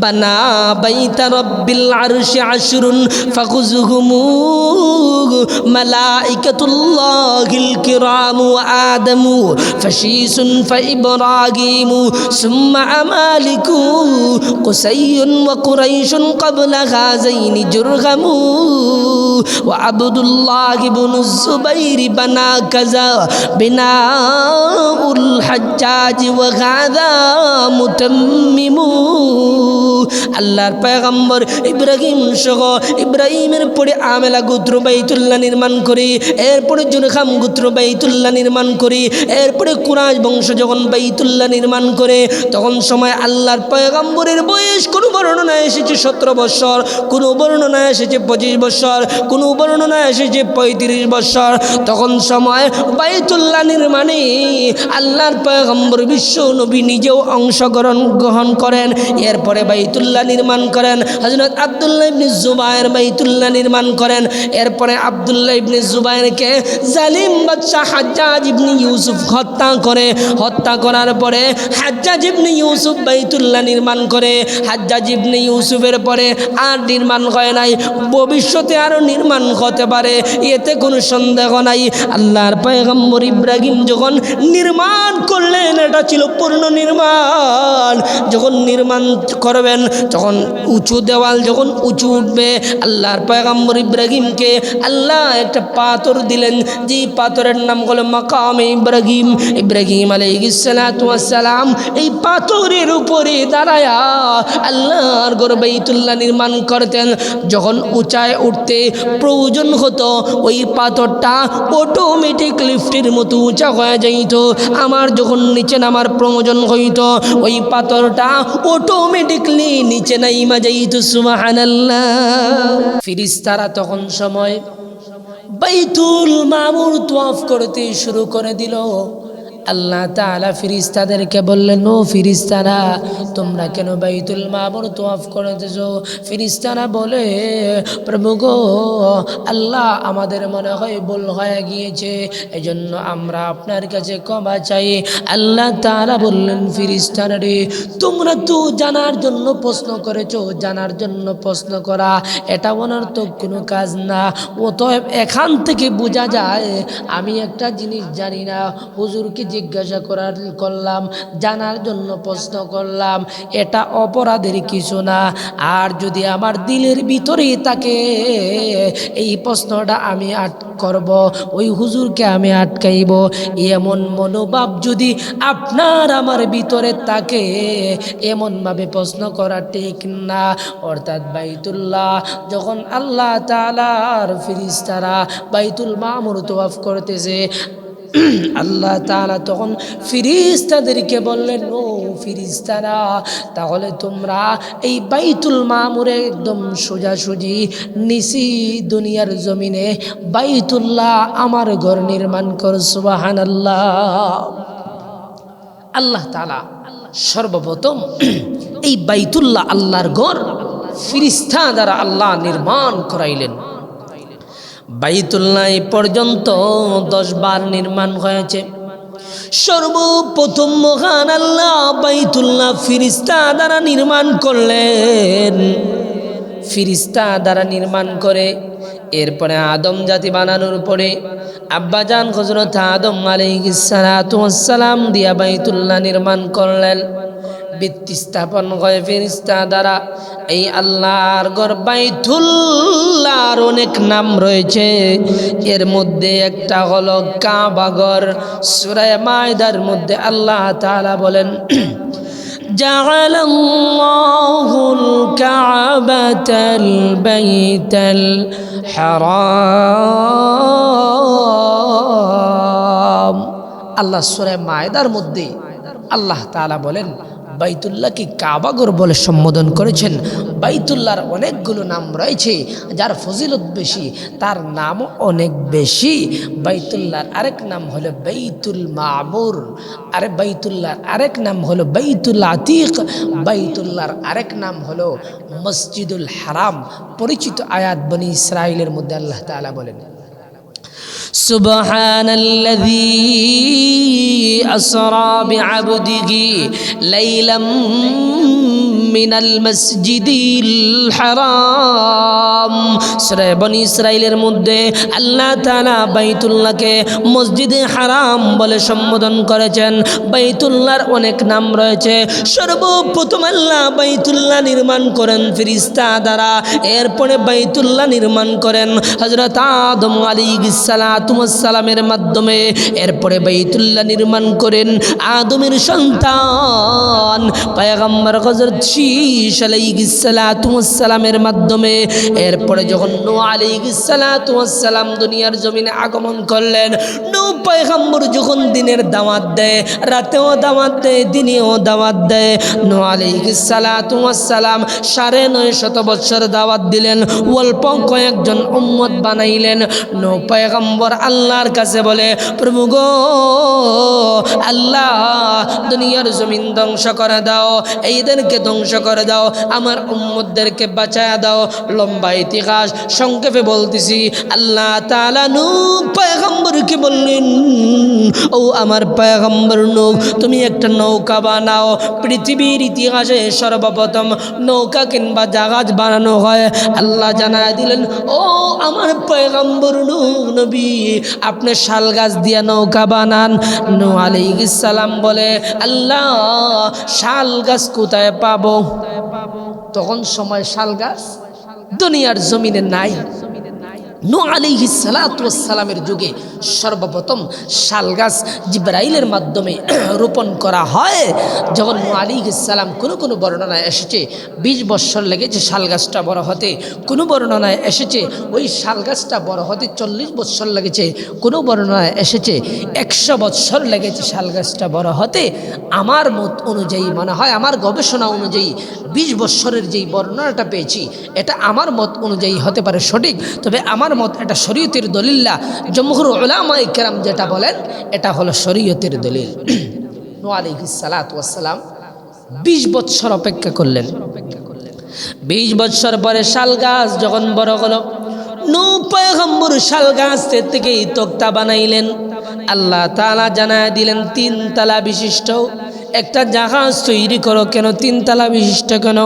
بنا بيت رب العرش عشر فخذهم ملائكة الله الكرام وآدم فشيس فإبراهيم ثم أمالك قسي وقريش قبل هذين جرهم وعبد الله بن الزبير بنا كذا بناء الحجاج وهذا متمم আল্লাহর পয়গম্বর ইব্রাহিম সহ ইব্রাহিমের পরে আমেলা গোত্র বাইতুল্লাহ নির্মাণ করি, এরপরে জুনখাম গোত্র বাইতুল্লাহ নির্মাণ করি, এরপরে কুরাজ বংশ যখন বাইতুল্লাহ নির্মাণ করে, তখন সময় আল্লাহর পয়গম্বরের বয়স কোনো বর্ণনা এসেছে সতেরো বৎসর কোনো বর্ণনা এসেছে পঁচিশ বৎসর কোনো বর্ণনা এসেছে পঁয়ত্রিশ বৎসর তখন সময় বাইতুল্লাহ নির্মাণে আল্লাহর পয়গম্বর বিশ্ব নবী নিজেও অংশগ্রহণ গ্রহণ করেন, এরপরে বাইতুল্লাহ নির্মাণ করেন। হজরত আবদুল্লাহ ইবনে জুবায়ের বাইতুল্লাহ নির্মাণ করেন। এরপরে আবদুল্লাহ ইবনে জুবায়েরকে জালিম বাদশাহ হাজ্জাজ ইবনে ইউসুফ হত্যা করে। হত্যা করার পরে হাজ্জাজ ইবনে ইউসুফ বাইতুল্লাহ নির্মাণ করে। হাজ্জাজ ইবনে ইউসুফের পরে আর নির্মাণ হয় নাই। ভবিষ্যতে আরও নির্মাণ হতে পারে। এতে কোনো সন্দেহ নাই। আল্লাহর পয়গম্বর ইব্রাহিম যখন নির্মাণ করলেন, এটা ছিল পূর্ণ নির্মাণ। যখন নির্মাণ করবেন, তখন উঁচু দেওয়াল যখন উঁচু উঠবে, আল্লাহর পয়গম্বর ইব্রাহিমকে আল্লাহ একটা পাথর দিলেন যে পাথরের নাম হলো মাকাম ইব্রাহিম। ইব্রাহিম আলাইসালাম এই পাথরের উপরে দাঁড়ায়া আল্লাহর গরবাইতুল্লাহ নির্মাণ করতেন। যখন উঁচায় উঠতে প্রয়োজন হতো, ওই পাথরটা অটোমেটিক লিফটের মতো উঁচা হয়ে যাইত। আমার যখন নিচে নামার প্রয়োজন হইত, ওই পাথরটা অটোমেটিকলি নিচে নাইমা যাইত সুবহানাল্লাহ। ফিরিস্তারা তখন সময় বাইতুল মামুর তোয়াফ করতে শুরু করে দিল। আল্লাহ তালা ফিরিস্তাদেরকে বললেন, ও ফিরিস্তারা, তোমরা কেন বাইতুল মামুর তোয়াফ করতেছ? ফিরিস্তারা বলে, প্রভু গো, আল্লাহ আমাদের মনে হয় ভুল হয়ে গিয়েছে, এজন্য আমরা আপনার কাছে ক্ষমা চাই। আল্লাহ তারা বললেন, ফিরিস্তারা রে, তোমরা তো জানার জন্য প্রশ্ন করেছ, জানার জন্য প্রশ্ন করা, এটা ওনার তো কোনো কাজ না। অতএব এখান থেকে বোঝা যায়, আমি একটা জিনিস জানি না, হুজুরকে জিজ্ঞাসা করার করলাম, জানার জন্য প্রশ্ন করলাম, এটা অপরাধের কিছু না। আর যদি আমার দিলের ভিতরেই থাকে, এই প্রশ্নটা আমি আট করব, ওই হুজুরকে আমি আটকাইব। এমন মনোভাব যদি আপনার আমার ভিতরে থাকে, এমনভাবে প্রশ্ন করা ঠিক না। অর্থাৎ বাইতুল্লাহ, যখন আল্লাহ তালার ফিরিস্তারা বাইতুল মামুর তোয়াফ করতেছে আল্লাহ তাআলা তখন ফিরিস্তাদেরকে বললেন, ও ফিরিস্তারা, তাহলে তোমরা এই বাইতুল মামুরে একদম সোজাসুজি নিসি দুনিয়ার জমিনে বাইতুল্লাহ আমার ঘর নির্মাণ কর সুবাহান আল্লাহ আল্লাহ তালা সর্বপ্রথম এই বাইতুল্লাহ আল্লাহর ঘর ফিরিস্তা দ্বারা আল্লাহ নির্মাণ করাইলেন। বাইতুল্লাহ পর্যন্ত দশ বার নির্মাণ হয়েছে। সর্বপ্রথম মহান আল্লাহ বাইতুল্লাহ ফিরিস্তা দ্বারা নির্মাণ করলেন। ফিরিস্তা দ্বারা নির্মাণ করে এরপরে আদম জাতি বানানোর পরে আব্বাজান হজরত আদম আলাইসালাম দিয়া বাইতুল্লাহ নির্মাণ করলেন। ভিত্তি স্থাপন হয় ফেরিস্তা দ্বারা এই আল্লাহর গর বাইতুল্লাহর অনেক নাম রয়েছে এর মধ্যে একটা হলো কাবাগর সুরায় মায়দার মধ্যে আল্লাহ তাআলা বলেন جعل الله الكعبة البيت الحرام আল্লাহ সুরে মায়দার মধ্যে আল্লাহ তাআলা বলেন বাইতুল্লাহকে কাবাগর বলে সম্বোধন করেছেন। বাইতুল্লাহর অনেকগুলো নাম রয়েছে, যার ফজিলত বেশি, তার নামও অনেক বেশি। বাইতুল্লাহর আরেক নাম হলো বাইতুল মামুর, আরে বাইতুল্লাহর আরেক নাম হলো বাইতুল আতিক, বাইতুল্লাহর আরেক নাম হলো মসজিদুল হারাম। পরিচিত আয়াত বনি ইসরায়েলের মধ্যে আল্লাহ তাআলা বলেন سبحان الذي أسرى بعبده ليلا মিনাল মসজিদিল হারাম। সূরা বনি ইসরাইলের মধ্যে আল্লাহ তাআলা বাইতুল্লাহকে মসজিদে হারাম বলে সম্বোধন করেছেন। বাইতুল্লাহর অনেক নাম রয়েছে। সর্বপ্রথম আল্লাহ বাইতুল্লাহ নির্মাণ করেন ফিরিস্তা দ্বারা। এরপরে বাইতুল্লাহ নির্মাণ করেন হজরত আদম আলী সালামের মাধ্যমে। এরপরে বাইতুল্লাহ নির্মাণ করেন আদমের সন্তান। পায়গাম্বার হজরত শীষ আলাইসালামের মাধ্যমে এরপরে যখন নো আলাইসালাম দুনিয়ার জমিনে আগমন করলেন, নৌ পায়গাম্বর যখন দিনের দাওয়াত দেয়, রাতেও দাওয়াত দেয়, দিনেও দাওয়াত দেয়, নো আলাইসালাম সাড়ে নয় শত বৎসর দাওয়াত দিলেন, অল্প কয়েকজন উম্মত বানাইলেন। নো আল্লাহর কাছে বলে, প্রভু গো, আল্লাহ দুনিয়ার জমিন ধ্বংস করে দাও, এইদেরকে ধ্বংস করে দাও। আমার উম্মতদেরকে বাঁচায় দাও। লম্বা ইতিহাস সংক্ষেপে বলতেছি, আল্লাহ তালা নু পয়গম্বরকে বললেন, ও আমার পয়গম্বর নৌ তুমি একটা নৌকা বানাও। পৃথিবীর ইতিহাসে সর্বপ্রথম নৌকা কিংবা জাহাজ বানানো হয়। আল্লাহ জানায় দিলেন, ও আমার পয়গম্বর নবী, আপনি শাল গাছ দিয়া নৌকা বানান। নু সালাম বলে, আল্লাহ, শাল গাছ কোথায় পাবো? তখন সময় শাল গাছ দুনিয়ার জমিনে নাই। নো আলিহি সালাতামের যুগে সর্বপ্রথম শাল গাছ জিব্রাইলের মাধ্যমে রোপণ করা হয়। যখন নো আলিহি সালাম কোনো কোনো বর্ণনায় এসেছে, বিশ বৎসর লেগেছে শাল গাছটা বড় হতে, কোনো বর্ণনায় এসেছে, ওই শাল গাছটা বড় হতে চল্লিশ বৎসর লেগেছে, কোনো বর্ণনায় এসেছে, একশো বৎসর লেগেছে শাল গাছটা বড় হতে। আমার মত অনুযায়ী মনে হয়, আমার গবেষণা অনুযায়ী বিশ বৎসরের যেই বর্ণনাটা পেয়েছি, এটা আমার মত অনুযায়ী হতে পারে সঠিক। তবে আমার মত, এটা শরীয়তের দলিল্লা জমহুর ওলামাই কেরাম যেটা বলেন, এটা হলো শরীয়তের দলিল। সালাম বিশ বৎসর অপেক্ষা করলেন। বিশ বৎসর পরে শাল গাছ যখন বড় হলো নৌ পয়গম্বর শাল গাছ থেকে তক্তা বানাইলেন। আল্লাহ তালা জানায় দিলেন, তিন তালা বিশিষ্ট একটা জাহাজ তৈরি করো কেন? তিনতলা বিশিষ্ট কেন?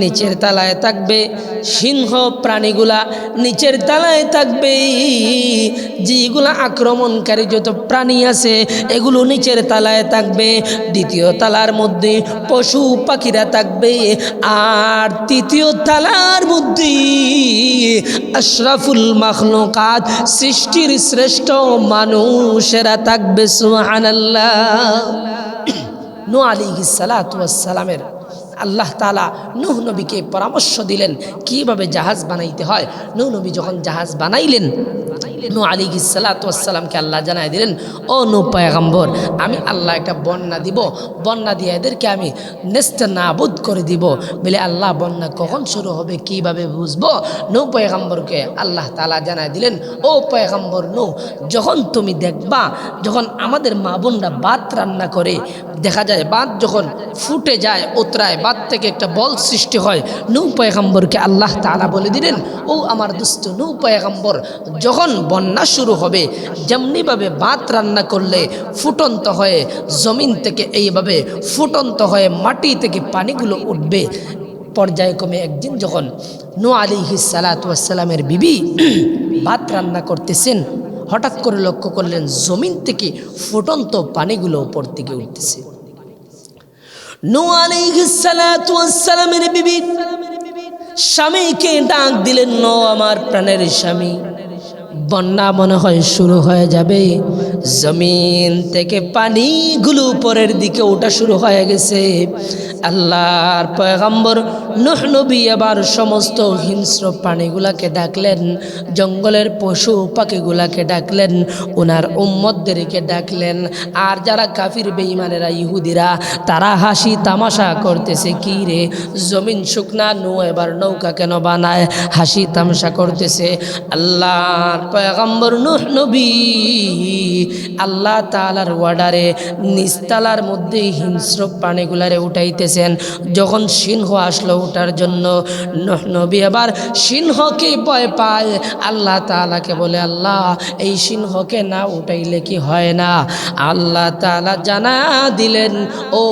নিচের তালায় থাকবে সিংহ প্রাণীগুলা, নিচের তালায় থাকবে যেগুলা আক্রমণকারী যত প্রাণী আছে, এগুলো নিচের তালায় থাকবে। দ্বিতীয় তালার মধ্যে পশু পাখিরা থাকবে আর তৃতীয় তালার মধ্যে আশরাফুল মাখলুকাত, সৃষ্টির শ্রেষ্ঠ মানুষেরা থাকবে, সুবহানাল্লাহ। নু আলী সালাতামের আল্লাহ তালা নুহ নবীকে পরামর্শ দিলেন, কীভাবে জাহাজ বানাইতে হয়। নুহ নবী যখন জাহাজ বানাইলেন নু আলী সালাতামকে আল্লাহ জানাই দিলেন, ও নু পয়গম্বর, আমি আল্লাহ একটা বন্যা দিব। বন্যা দিয়ে এদেরকে আমি নেস্তে নাবুদ করে দিব। বলে আল্লাহ বন্যা কখন শুরু হবে কীভাবে বুঝব? নৌ পয়গম্বরকে আল্লাহ তালা জানাই দিলেন, ও পয়গম্বর নৌ যখন তুমি দেখবা, যখন আমাদের মা বোনরা ভাত রান্না করে, দেখা যায় বাদ যখন ফুটে যায় ওতরায় বাদ থেকে একটা বল সৃষ্টি হয় নৌ পয়গম্বরকে আল্লাহ তালা বলে দিলেন, ও আমার দুস্থ নৌ পয়গম্বর, যখন বন্যা শুরু হবে। যেমনিভাবে ভাত রান্না করলে ফুটন্ত হয়ে জমিন থেকে এইভাবে ফুটন্ত হয়ে মাটি থেকে পানিগুলো উঠবে। পর্যায়ক্রমে একদিন যখন নু আলী সালাতামের বিবি ভাত রান্না করতেছেন, হঠাৎ করে লক্ষ্য করলেন জমিন থেকে ফুটন্ত পানিগুলো উপর থেকে উঠতেছে। নু বিবি স্বামীকে ডাক দিলেন ন আমার প্রাণের স্বামী বন্যা মনে হয় শুরু হয়ে যাবে। জমিন থেকে পানিগুলো উপরের দিকে ওঠা শুরু হয়ে গেছে। আল্লাহর পয়গম্বর নুহ নবী আবার সমস্ত হিংস্র প্রাণীগুলাকে ডাকলেন, জঙ্গলের পশু পাখিগুলাকে ডাকলেন ওনার উম্মদদেরকে ডাকলেন। আর যারা কাফির, বেঈমানেরা, ইহুদিরা, তারা হাসি তামাশা করতেছে, কি রে, জমিন শুকনা, নৌ এবার নৌকা কেন বানায়? হাসি তামাশা করতেছে। আল্লাহর পয়গম্বর নুহ নবী। আল্লাহ তালার ওয়ার্ডারে নিস্তালার মধ্যে হিংস্র প্রাণীগুলারে উঠাইতেছেন। যখন সিংহ আসলো ওঠার জন্য নুহ নবী আবার সিংহকে ভয় পায়। আল্লাহ তালাকে বলে, আল্লাহ, এই সিংহকে না উঠাইলে কি হয় না? আল্লাহ তালা জানা দিলেন, ও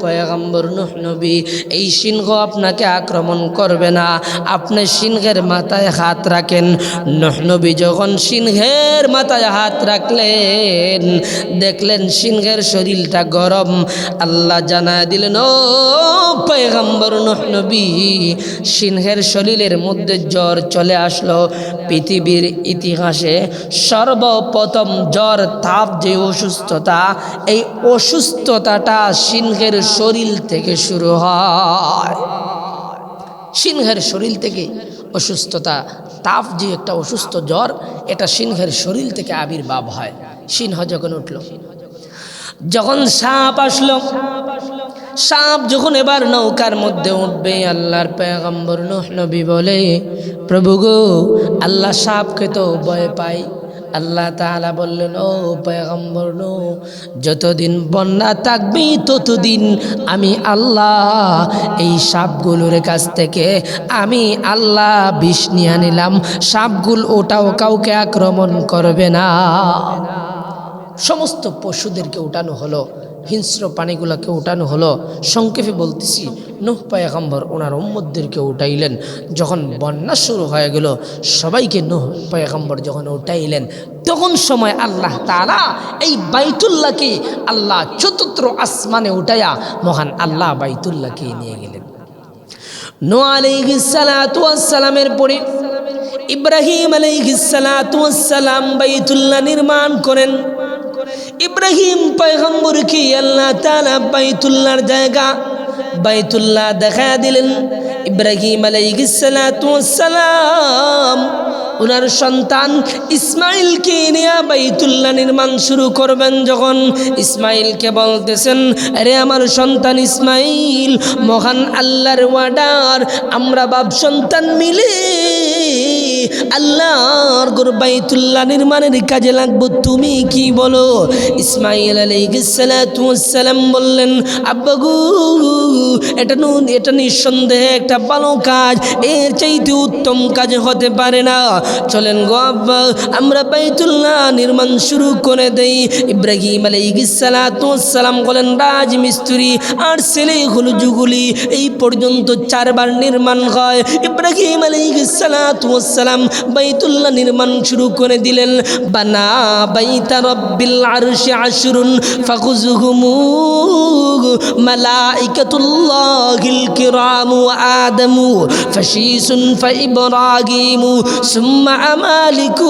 পয়গম্বর নুহ নবী, এই সিংহ আপনাকে আক্রমণ করবে না। আপনি সিংহের মাথায় হাত রাখেন। নুহ নবী যখন সিংহের মাথায় হাত রাখলেন। দেখলেন সিংহের শরীরটা গরম। আল্লাহ জানা দিলেন, ও পয়গম্বর, নুহ নবী, সিংহের শরীরের মধ্যে জ্বর চলে আসলো। পৃথিবীর ইতিহাসে সর্বপ্রথম জ্বর, তাপ যে অসুস্থতা, এই অসুস্থতাটা সিংহের শরীর থেকে শুরু হয়। সিংহের শরীর থেকে অসুস্থতা, তাপ যে একটা অসুস্থ জ্বর, এটা সিংহের শরীর থেকে আবির্ভাব হয়। সিংহ যখন উঠল, যখন সাপ আসলো, সাপ যখন এবার নৌকার মধ্যে উঠবে, আল্লাহর পেগম্বর নূহ নবী বলে, প্রভু গো, আল্লাহ সাপকে তো ভয় পাই আল্লাহ তালা বললেন, ও পয়গম্বর নো, যতদিন বন্যা থাকবি, ততদিন আমি আল্লাহ এই সাপগুলোর কাছ থেকে, আমি আল্লাহ বিষ নিয়ে নিলাম সাপগুল ওটাও কাউকে আক্রমণ করবে না। সমস্ত পশুদেরকে উঠানো হলো। হিংস্র প্রাণীগুলোকে উঠানো হলো। সংক্ষেপে বলতেছি, নুহ পায়গম্বর ওনার উম্মদদেরকে উঠাইলেন। যখন বন্যা শুরু হয়ে গেল, সবাইকে নুহ পায়গম্বর যখন উঠাইলেন, তখন সময় আল্লাহ তালা এই বাইতুল্লাহকে আল্লাহ চতুর্থ আসমানে উঠাইয়া মহান আল্লাহ বাইতুল্লাহকে নিয়ে গেলেন। নো পরে ইব্রাহিম আলাইসালাম বাইতুল্লাহ নির্মাণ করেন। ইব্রাহিম পয়গম্বরকে আল্লাহ তালা বাইতুল্লাহর জায়গা? বাইতুল্লাহ দেখা দিলেন। ইব্রাহিম আলাইসালাম ওনার সন্তান ইসমাইলকে নিয়ে বাইতুল্লাহ নির্মাণ শুরু করবেন যখন। ইসমাইলকে বলতেছেন, আরে আমার সন্তান ইসমাইল, মহান আল্লাহর ওয়াডার আমরা বাপ সন্তান মিলে আল্লাহর গোর বাইতুল্লাহ নির্মাণের কাজে লাগবো। তুমি কি বলো? ইসমাইল আলাইসালাম বললেন আব্বাগু এটা নু, এটা নিঃসন্দেহে একটা ভালো কাজ। এর চাইতে উত্তম কাজ হতে পারে না। চলেন গো আব্বা, আমরা বাইতুল্লাহ নির্মাণ শুরু করে দেই। ইব্রাহিম আলাইসালাম বলেন রাজ মিস্ত্রি আর ছেলে হলো যুগুলি, এই পর্যন্ত চারবার নির্মাণ হয়। ইব্রাহিম আলাইসালাম বাইতুল্লাহ নির্মাণ শুরু করে দিলেন বানা বাইতা রব্বিল আরশি আশরুন ফাখুজহুমু মালাইকাতুল্লাহিল কিরামু আদমু ফাশিসুন ফাইব্রাহিমু সুম্মা আমালিকু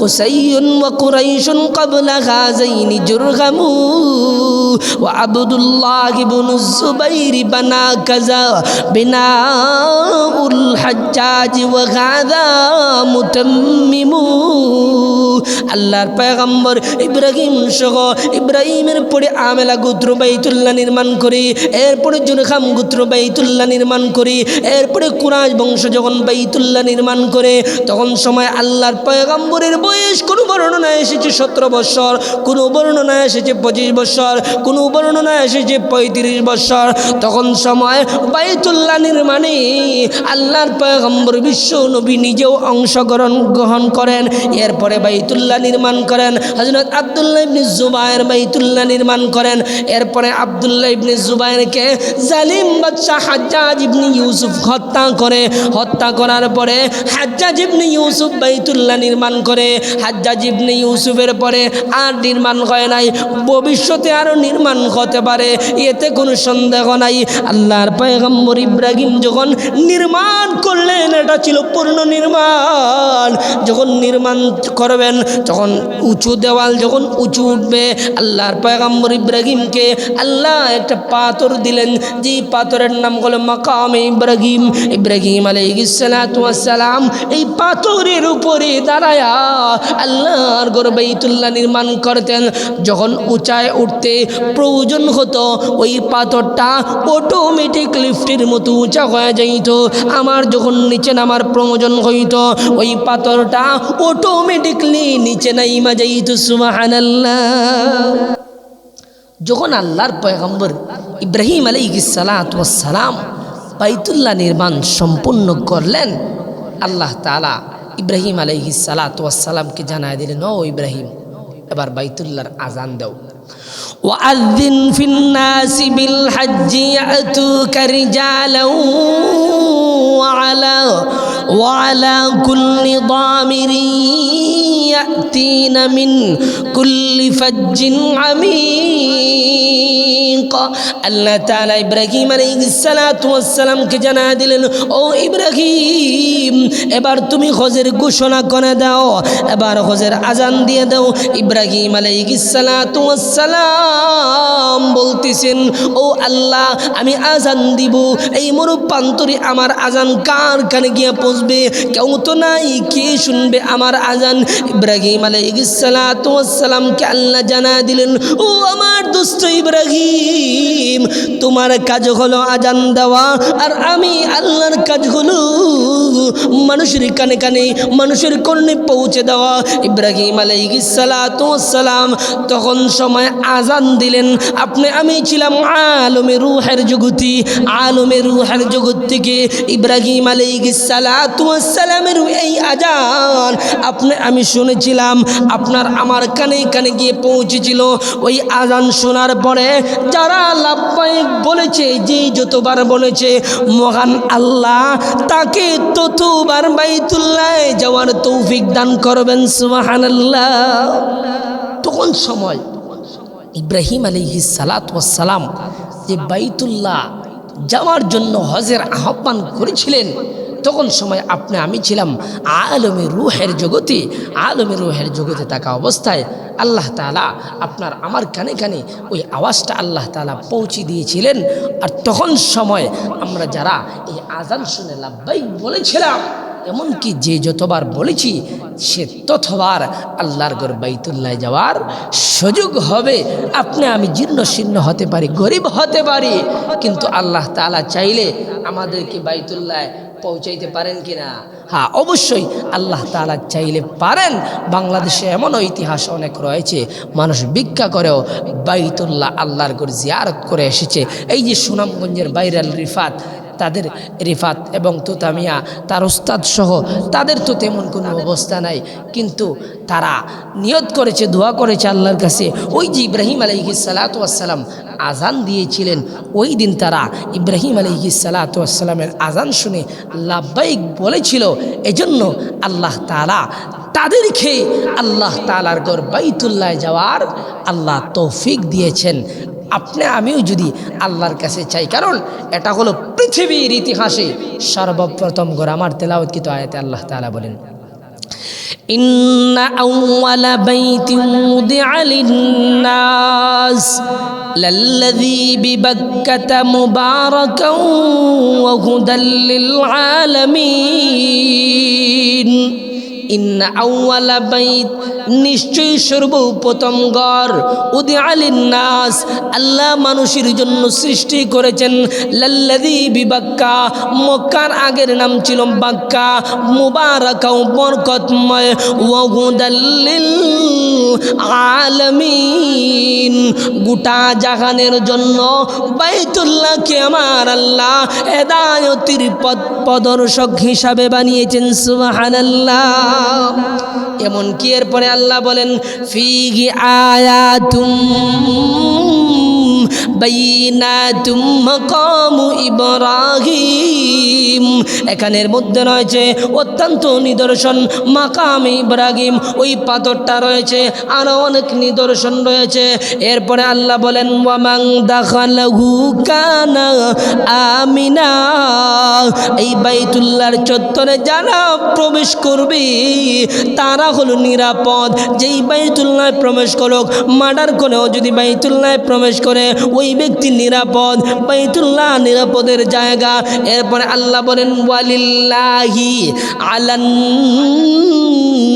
কুসাইয়ুন ওয়া কুরাইশুন ক্বাবলা হাযাইনি জুরহামু وعبد الله بن الزبير بنا كذا بناء الحجاج وهذا মুতাম্মিমু। আল্লাহর পয়গম্বর ইব্রাহিম সহ ইব্রাহিমের পরে আমেলা গুত্র বাইতুল্লাহ নির্মাণ করি, এরপরে জুনখাম গুত্র বাইতুল্লাহ নির্মাণ করি, এরপরে কুরাজ বংশ যখন বাইতুল্লাহ নির্মাণ করে, তখন সময় আল্লাহর পয়গম্বরের বয়স কোনো বর্ণনা এসেছে সতেরো বৎসর, কোনো বর্ণনা এসেছে পঁচিশ বৎসর, কোনো বর্ণনা এসেছে পঁয়ত্রিশ বৎসর। তখন সময় বাইতুল্লাহ নির্মাণে আল্লাহর পয়গম্বর বিশ্ব নবী নিজেও অংশগ্রহণ গ্রহণ করেন। এরপরে বাইতুল্লাহ নির্মাণ করেন। হজরত আবদুল্লাহ ইবনে জুবায়ের বাইতুল্লাহ নির্মাণ করেন। এরপরে আবদুল্লাহ ইবনে জুবায়েরকে জালিম বাদশাহ হাজ্জাজ ইবনে ইউসুফ হত্যা করে। হত্যা করার পরে হাজ্জাজ ইবনে ইউসুফ বাইতুল্লাহ নির্মাণ করে। হাজ্জাজ ইবনে ইউসুফের পরে আর নির্মাণ হয় নাই। ভবিষ্যতে আরও নির্মাণ হতে পারে। এতে কোনো সন্দেহ নাই। আল্লাহর পয়গম্বর ইব্রাহিম যখন নির্মাণ করলেন, এটা ছিল পূর্ণ নির্মাণ। যখন নির্মাণ করবেন যখন উঁচু দেওয়াল যখন উঁচু উঠবে, আল্লাহর পয়গম্বর ইব্রাহিমকে আল্লাহ একটা পাথর দিলেন। যে পাথরের নাম হলো মাকাম ইব্রাহিম। ইব্রাহিম আলাইসালাম এই পাথরের উপরে দাঁড়ায়া আল্লাহর গর বাইতুল্লাহ নির্মাণ করতেন। যখন উঁচায় উঠতে প্রয়োজন হতো, ওই পাথরটা অটোমেটিক লিফটের মতো উঁচা হয়ে যাইত। আমার যখন নিচে নামার প্রয়োজন হইতো ওই পাথরটা অটোমেটিকলি নিচে নাইমা যাইতো সুবহানাল্লাহ যখন আল্লাহর পয়গম্বর ইব্রাহিম সালাম বাইতুল্লাহ নির্মাণ সম্পূর্ণ করলেন আল্লাহ তালা ইব্রাহিম আলাইহি সালাতামকে জানায় দিলেন ও ইব্রাহিম এবার বাইতুল্লাহর আজান দাও وأذن في الناس بالحج يأتوك رجالا وعلى وعلى كل ضامر يأتين من كل فج عميق আল্লাহ তাআলা ইব্রাহিম আলাইহিস সালাতু ওয়াস সালামকে জানা দিলেন ও ইব্রাহিম এবার তুমি হজের ঘোষণা করে দাও এবার হজের আজান দিয়ে দাও ইব্রাহিম আলাইহিস সালাতু ওয়াস সালাম বলতেছেন ও আল্লাহ আমি আজান দিব এই মরুপান্তরে আমার আজান কার কানে গিয়ে পৌঁছবে? কেউ তো নাই, কে শুনবে আমার আজান? ইব্রাহিম আলাইহিস সালাতু ওয়াস সালামকে আল্লাহ জানা দিলেন, ও আমার দোস্ত ইব্রাহিম, তোমার কাজ হলো আজান দেওয়া, আর আমি আল্লাহর কাজ হলো মানুষের কানে কানে, মানুষের কর্ণে পৌঁছে দেওয়া। ইব্রাহিম আলাইসালাম তখন সময় আজান দিলেন, আপনি, আমি ছিলাম আলমে রুহের জগতি আলমে রুহের জগৎ থেকে ইব্রাহিম আলাইসালামের এই আজান আপনি, আমি শুনেছিলাম, আপনার আমার কানে কানে গিয়ে পৌঁছেছিল। ওই আজান শোনার পরে যারা লাভবাহিক বলেছে যে যতবার বলেছে, মহান আল্লাহ তাকে ততবার বাইতুল্লাহ যাওয়ার তৌফিক দান করবেন সুবাহান তখন সময়, ইব্রাহিম আলিহি সালাম যে বাইতুল্লাহ যাওয়ার জন্য হজের আহ্বান করেছিলেন, তখন সময় আপনি, আমি ছিলাম আলমে রুহের জগতে, আলমে রুহের জগতে থাকা অবস্থায় আল্লাহ তালা আপনার, আমার কানে কানে ওই আওয়াজটা আল্লাহ তালা পৌঁছে দিয়েছিলেন। আর তখন সময় আমরা যারা এই আজান শুনে লাভবাই বলেছিলাম এমনকি যে যতবার বলেছি, সে ততবার আল্লাহর গর বাইতুল্লাহ যাওয়ার সুযোগ হবে। আপনি আমি জীর্ণ শীর্ণ হতে পারি, গরিব হতে পারি, কিন্তু আল্লাহ তালা চাইলে আমাদেরকে বাইতুল্লায় পৌঁছাইতে পারেন কি না হ্যাঁ অবশ্যই আল্লাহ তালা চাইলে পারেন। বাংলাদেশে এমনও ইতিহাস অনেক রয়েছে, মানুষ ভিক্ষা করেও বাইতুল্লাহ আল্লাহর গড় জিয়ারত করে এসেছে। এই যে সুনামগঞ্জের বাইরাল রিফাত তাদের রিফাত এবং তুতামিয়া, তার ওস্তাদ সহ তাদের তো তেমন কোনো অবস্থা নাই। কিন্তু তারা নিয়ত করেছে, দোয়া করেছে আল্লাহর কাছে। ওই যে ইব্রাহিম আলহি সালাতাম আজান দিয়েছিলেন, ওই দিন তারা ইব্রাহিম আলহি সালাতামের আজান শুনে লাভবাইক বলেছিল, এজন্য আল্লাহ তালা তাদেরকে আল্লাহ তালার গর বাইতুল্লাহ যাওয়ার আল্লাহ তৌফিক দিয়েছেন। আপনি আমিও যদি আল্লাহর কাছে চাই। কারণ এটা হলো পৃথিবীর ইতিহাসে সর্বপ্রথম গর আমার তেলাওয়াতকৃত আয়াতে আল্লাহ তালা বলেন إن أول بيت وضع للناس للذي ببكة مباركا وهدى للعالمين আউয়ালা নিশ্চয়ই সর্বপ্রথম গড় উদি আলিন নাস, আল্লাহ মানুষের জন্য সৃষ্টি করেছেন। লাল্লাদি বিবাক্কা, মক্কার আগের নাম ছিল বাক্কা মুবারাকাও বরকতময়। ওয়াহুদাল্লিল আলমিন, গোটা জাহানের জন্য বাইতুল্লাহকে আমার আল্লাহ হেদায়তির পদ প্রদর্শক হিসাবে বানিয়েছেন, সুবহানাল্লাহ। এমনকি এরপরে আল্লাহ বলেন ফিগি আয়াতুম বাইনাতুম মাকামু ইব্রাহিম। এখানের মধ্যে রয়েছে অত্যন্ত নিদর্শন মাকাম ইব্রাহিম। ওই পাথরটা রয়েছে আরও অনেক নিদর্শন রয়েছে। এরপরে আল্লাহ বলেন ওয়ামাং দাখালাহু কানা আমিনা। এই বাইতুল্লাহর চত্বরে যারা প্রবেশ করবে, তারা হলো নিরাপদ। যেই বাইতুল্লাহ প্রবেশ করুক, মার্ডার করেও যদি বাইতুল্লাহ প্রবেশ করে ওই ব্যক্তি নিরাপদ, বাইতুল্লাহ নিরাপদের জায়গা। এরপরে আল্লাহ বলেন, ওয়ালিল্লাহি আলান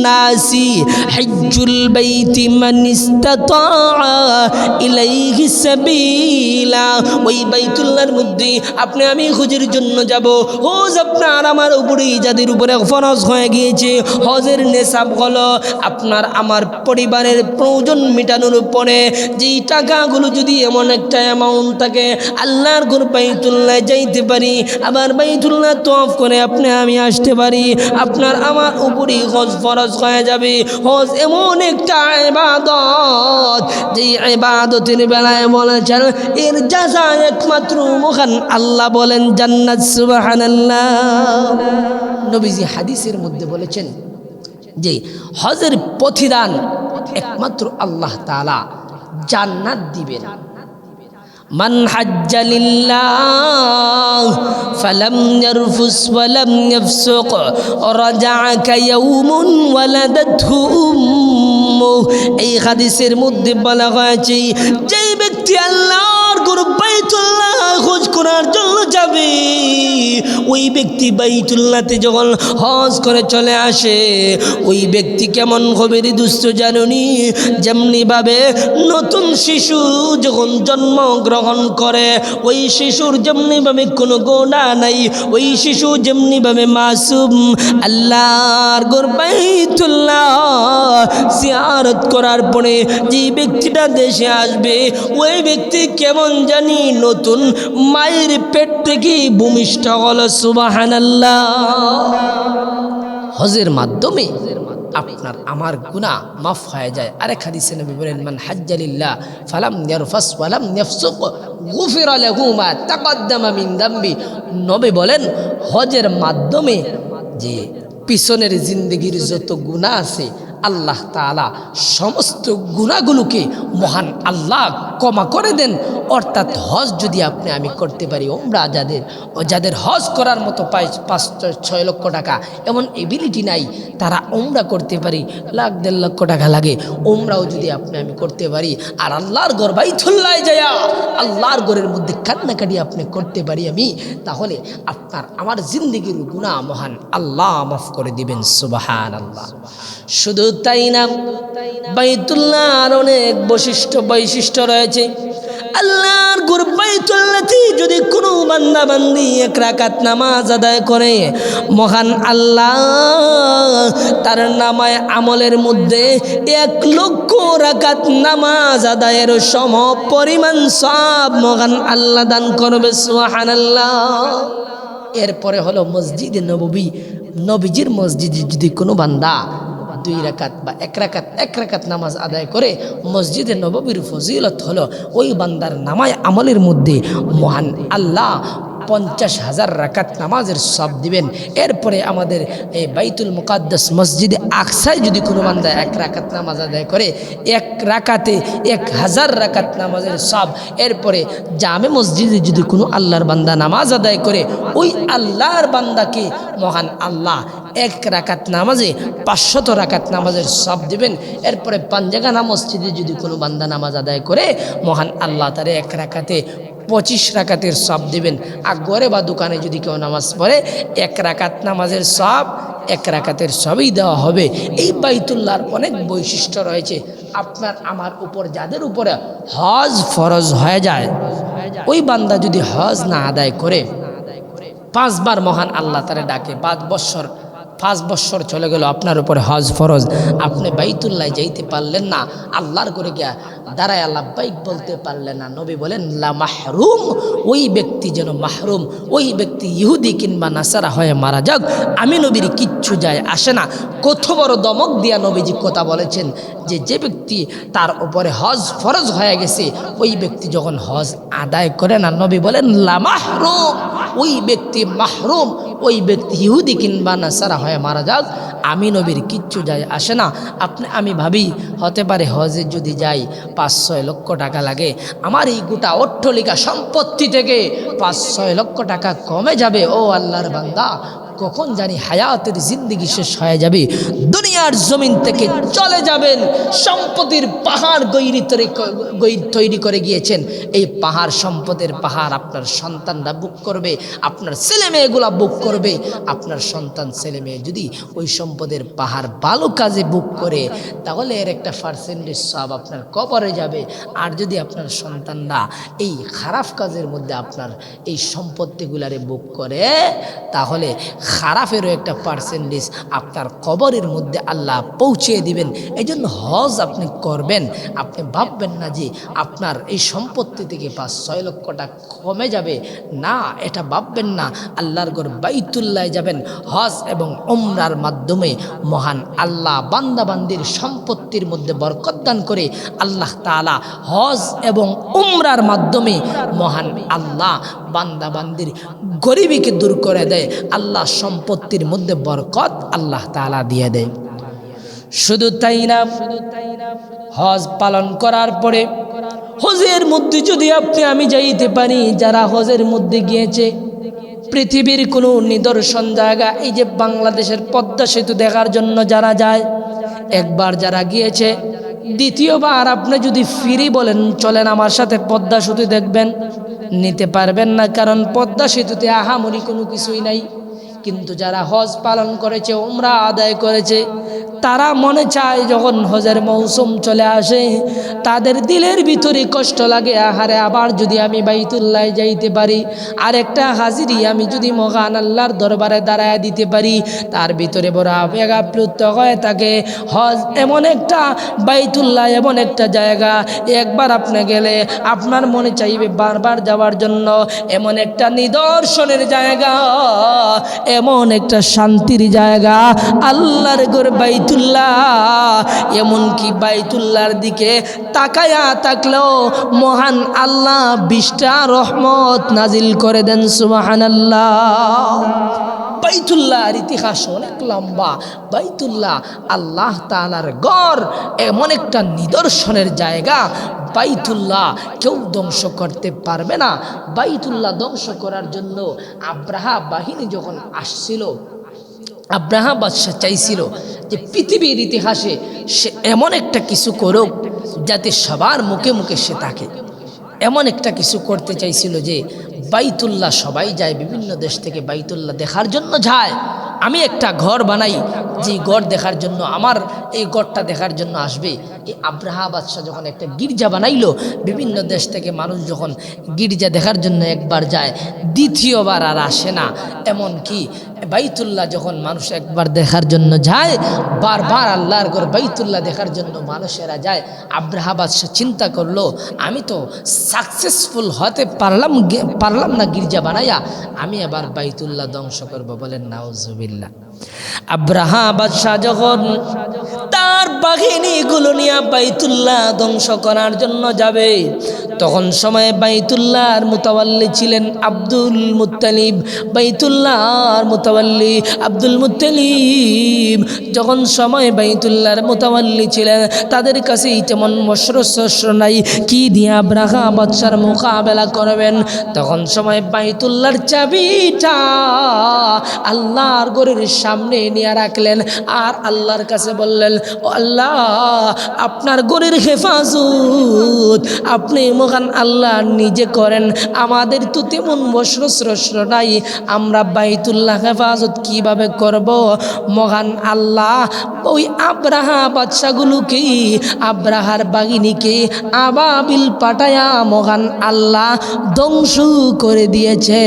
নাসি হজ্জুল বাইতি মান ইস্তাতা ইলাইহি সাবিলা। ওই বাইতুল্লাহর মধ্যে আপনি, আমি হজের জন্য যাব। হজ আপনার আমার উপরে যাদের উপরে ফরজ হয়ে গিয়েছে। হজের নেশাব হলো আপনার আমার পরিবারের প্রয়োজন মেটানোর উপরে। যেই টাকাগুলো যদি এমন একটা অ্যামাউন্ট থাকে। আল্লাহর ঘর বাইতুল্লাহ যাইতে পারি, আবার বাইতুল্লাহ তফ করে আপনি আমি আসতে পারি। আপনার আমার উপরই হজ ফরজ হয়ে যাবে। হজ এমন একটা ইবাদত যে ইবাদতের বেলায় বলেছেন, এর যাজা একমাত্র মহান আল্লাহ বলেন, জান্নাত সুবহানাল্লাহ। নবীজি হাদিসের মধ্যে বলেছেন যে, হজের প্রতিদান একমাত্র আল্লাহ তাআলা জান্নাত দিবেন। من حج لله فلم يرفس ولم يفسق رجع كيوم ولدته أمه এই হাদিসের মধ্যে বলা হয়েছে যে ব্যক্তি আল্লাহর গুরু বাইতুল্লাহ ওই ব্যক্তি বাইতুল্লাহতে যখন হজ করে চলে আসে, ওই ব্যক্তি কেমন হবে দুস্থ জানুনি? যেমনিভাবে নতুন শিশু যখন জন্মগ্রহণ করে, ওই শিশুর যেমনিভাবে কোনো গোনা নাই, ওই শিশু যেমনিভাবে মাসুম। আল্লাহর গোরবাইতুল্লাহ জিয়ারত করার পরে যে ব্যক্তিটা দেশে আসবে, ওই ব্যক্তি কেমন জানি নতুন মায়ের পেট থেকে ভূমিষ্ঠ হলো, সুবাহানাল্লাহ। হজের মাধ্যমে আপনার আমার গুনাহ মাফ হয়ে যায়। আরেক হাদিসে নবী বলেন, মান হাজ্জালিল্লাহ ফালাম ইয়ারফাস ওয়ালাম ইয়াফসুক, গুফিরা লাহু মা তাকদ্দামা মিন দামবি। নবী বলেন, হজের মাধ্যমে যে পিছনের জিন্দগির যত গুনাহ আছে আল্লাহ তাআলা সমস্ত গুণাগুলোকে মহান আল্লাহ ক্ষমা করে দেন। অর্থাৎ হজ যদি আপনি, আমি করতে পারি ওমরা যাদের যাদের হজ করার মতো পাঁচ পাঁচ, ছয় লক্ষ টাকা এমন এবিলিটি নাই, তারা ওমরা করতে পারি, লাখ দেড় লক্ষ টাকা লাগে। ওমরাও যদি আপনি, আমি করতে পারি, আর আল্লাহর গড় বাইথুল্লায় যায়া, আল্লাহর গড়ের মধ্যে কান্নাকাটি আপনি করতে পারি আমি, তাহলে আপনার, আমার জিন্দগির গুণা মহান আল্লাহ মাফ করে দিবেন সুবাহান আল্লাহ শুধু তাই না? বাইতুল্লাহর অনেক বৈশিষ্ট্য বৈশিষ্ট্য রয়েছে। আল্লাহর গুর বাইতুল্লাহতে যদি কোনো বান্দা বান্দি এক রাকাত নামাজ আদায় করে, মহান আল্লাহ তার নামায় আমলের মধ্যে এক লক্ষ রাকাত নামাজ আদায়ের সম পরিমাণ সব মহান আল্লাহ দান করবে সুহান আল্লাহ এরপরে হলো মসজিদে নববী। নবীজির মসজিদে যদি কোনো বান্দা দুই রাকাত বা এক রাকাত এক রাকাত নামাজ আদায় করে মসজিদে নববীর ফজিলত হলো ওই বান্দার নামায় আমলের মধ্যে মহান আল্লাহ পঞ্চাশ হাজার রাকাত নামাজের সব দিবেন। এরপরে আমাদের এই বাইতুল মুকাদ্দাস মসজিদে আকসায় যদি কোনো বান্দা এক রাকাত নামাজ আদায় করে, এক রাকাতে এক হাজার রাকাত নামাজের সব, এরপরে জামে মসজিদে যদি কোনো আল্লাহর বান্দা নামাজ আদায় করে, ওই আল্লাহর বান্দাকে মহান আল্লাহ এক রাকাত নামাজে, পাঁচশত রাকাত নামাজের সব দিবেন। এরপরে পাঞ্জাগানা মসজিদে যদি কোনো বান্দা নামাজ আদায় করে, মহান আল্লাহ তারে এক রাকাতে পঁচিশ রাকাতের সব দেবেন। আর ঘরে বা দোকানে যদি কেউ নামাজ পড়ে, এক রাকাত নামাজের সব, এক রাকাতের সবই দেওয়া হবে। এই বাইতুল্লার অনেক বৈশিষ্ট্য রয়েছে। আপনার আমার উপর, যাদের উপরে হজ ফরজ হয়ে যায়, ওই বান্দা যদি হজ না আদায় করে, পাঁচবার মহান আল্লাহ তারা ডাকে, পাঁচ বৎসর পাঁচ বৎসর চলে গেল আপনার উপরে হজ ফরজ। আপনি বাইতুল্লাহ যাইতে পারলেন না, আল্লাহর করে গিয়া দাঁড়ায় বাইক বলতে পারলেন না। নবী বলেন, লা মাহরুম, ওই ব্যক্তি যেন মাহরুম, ওই ব্যক্তি ইহুদি কিংবা নাসারা হয়ে মারা যাক, আমি নবীর কিচ্ছু যায় আসে না। কত বড় দমক দিয়া নবীজি কথা বলেছেন যে যে ব্যক্তি তার উপরে হজ ফরজ হয়ে গেছে, ওই ব্যক্তি যখন হজ আদায় করে না, নবী বলেন, লা মাহরুম, ওই ব্যক্তি মাহরুম, ওই ব্যক্তি ইহুদি কিংবা নাসারা হয়ে মারা যাক, আমি নবীর কিচ্ছু যায় আসে না। আপনি, আমি ভাবি, হতে পারে হজে যদি যাই পাঁচ ছয় লক্ষ টাকা লাগে। আমার এই গোটা অট্টলিকা সম্পত্তি থেকে পাঁচ ছয় লক্ষ টাকা কমে যাবে। ও আল্লাহর বান্দা কখন জানি হায়াতের জিন্দিগি শেষ হয়ে যাবে। দুনিয়ার জমিন থেকে চলে যাবেন। সম্পত্তির পাহাড় গৈরি তৈরি গৈর তৈরি করে গিয়েছেন। এই পাহাড় সম্পদের পাহাড় আপনার সন্তানরা বুক করবে, আপনার ছেলে মেয়েগুলা বুক করবে। আপনার সন্তান ছেলে মেয়ে যদি ওই সম্পদের পাহাড় ভালো কাজে বুক করে, তাহলে এর একটা পার্সেন্টেজ সব আপনার কবরে যাবে। আর যদি আপনার সন্তানরা এই খারাপ কাজের মধ্যে আপনার এই সম্পত্তিগুলারে বুক করে, তাহলে খারাপেরও একটা পার্সেন্টেজ আপনার কবরের মধ্যে আল্লাহ পৌঁছে দিবেন। এই জন্য হজ আপনি করবেন। আপনি ভাববেন না যে আপনার এই সম্পত্তি থেকে পাঁচ, ছয় লক্ষ টাকা কমে যাবে। না, এটা ভাববেন না। আল্লাহর গড় বাইতুল্লায় যাবেন। হজ এবং ওমরার মাধ্যমে মহান আল্লাহ বান্দাবান্দির সম্পত্তির মধ্যে বরকত দান করে আল্লাহ তাআলা হজ এবং উমরার মাধ্যমে মহান আল্লাহ বান্দাবান্দির গরিবীকে দূর করে দেয়, আল্লাহ সম্পত্তির মধ্যে বরকত আল্লাহ তালা দিয়ে দেয়। শুধু তাই না, হজ পালন করার পরে হজের মধ্যে যদি আপনি আমি যাইতে পারি, যারা হজের মধ্যে গিয়েছে, পৃথিবীর কোনো নিদর্শন জায়গা, এই যে বাংলাদেশের পদ্মা সেতু দেখার জন্য যারা যায়, একবার যারা গিয়েছে, দ্বিতীয়বার আপনি যদি ফিরি বলেন, চলেন আমার সাথে পদ্মা সেতু দেখবেন নিতে পারবেন না, কারণ পদ্মা সেতুতে আহামরি কোনো কিছুই নাই। কিন্তু যারা হজ পালন করেছে ওমরা আদায় করেছে তারা মনে চায় যখন হজের মৌসুম চলে আসে, তাদের দিলের ভিতরে কষ্ট লাগে, আহারে আবার যদি আমি বাইতুল্লায় যাইতে পারি আর একটা হাজিরি আমি যদি মহান আল্লাহর দরবারে দাঁড়ায় দিতে পারি, তার ভিতরে বড় আবেগ আপ্লুত হয়ে থাকে। হজ এমন একটা বাইতুল্লাহ, এমন একটা জায়গা, একবার আপনি গেলে আপনার মনে চাইবে বারবার যাওয়ার জন্য, এমন একটা নিদর্শনের জায়গা, এমন একটা শান্তির জায়গা, আল্লাহর গোর বাইতুল্লাহ, এমনকি বাইতুল্লাহর দিকে তাকায়া থাকলেও মহান আল্লাহ বিষ্টা রহমত নাজিল করে দেন সুবাহান আল্লাহ বাইতুল্লাহর ইতিহাস অনেক লম্বা। বাইতুল্লাহ আল্লাহ তালার গড় এমন একটা নিদর্শনের জায়গা। বাইতুল্লাহ কেউ ধ্বংস করতে পারবে না। বাইতুল্লাহ ধ্বংস করার জন্য আব্রাহা বাহিনী যখন আসছিল আব্রাহা বাদশাহ চাইছিল যে পৃথিবীর ইতিহাসে সে এমন একটা কিছু করুক যাতে সবার মুখে মুখে সে থাকে। এমন একটা কিছু করতে চাইছিল যে বাইতুল্লাহ সবাই যায়, বিভিন্ন দেশ থেকে বাইতুল্লাহ দেখার জন্য যায়। আমি একটা ঘর বানাই যে ঘর দেখার জন্য আমার এই ঘরটা দেখার জন্য আসবে। এই আব্রাহা বাদশাহ যখন একটা গির্জা বানাইলো, বিভিন্ন দেশ থেকে মানুষ যখন গির্জা দেখার জন্য একবার যায়, দ্বিতীয়বার আর আসে না। এমন কি বাইতুল্লাহ যখন মানুষ একবার দেখার জন্য যায়, বারবার আল্লাহর ঘর বাইতুল্লাহ দেখার জন্য মানুষেরা যায়, আব্রাহা বাদশাহ চিন্তা করল, আমি তো সাকসেসফুল হতে পারলাম পারলাম না গির্জা বানাইয়া, আমি আবার বাইতুল্লাহ ধ্বংস করব বলেন নাউজুবিল্লাহ। আব্রাহা বাদশাহ যখন তার বাহিনীগুলো নিয়ে বাইতুল্লাহ ধ্বংস করার জন্য যাবে তখন সময়ে বাইতুল্লাহর মুতাওয়াল্লি ছিলেন আব্দুল মুত্তালিব। বাইতুল্লাহর মুতাওয়াল্লি আব্দুল মুতালিব যখন সময় বাইতুল্লাহর মুতাওয়াল্লি ছিলেন, তাদের কাছে তেমন অস্ত্রশস্ত্র নাই। কি দিয়া আব্রাহা বাদশার মোকাবেলা করবেন? তখন সময় বাইতুল্লাহর চাবিটা আল্লাহর গরের সামনে নিয়ে রাখলেন আর আল্লাহর কাছে বললেন, ও আল্লাহ, আপনার গরের হেফাজত আপনি মহান আল্লাহ নিজে করেন। আমাদের তো তেমন বস্ত্রশ্রস্ত্র নাই। আমরা বাইতুল্লাহ হেফাজত কীভাবে করব? মহান আল্লাহ, ওই আব্রাহা বাচ্চাগুলোকে আব্রাহার বাগিনীকে আবাবিল পাটায়া মহান আল্লাহ ধ্বংস করে দিয়েছে।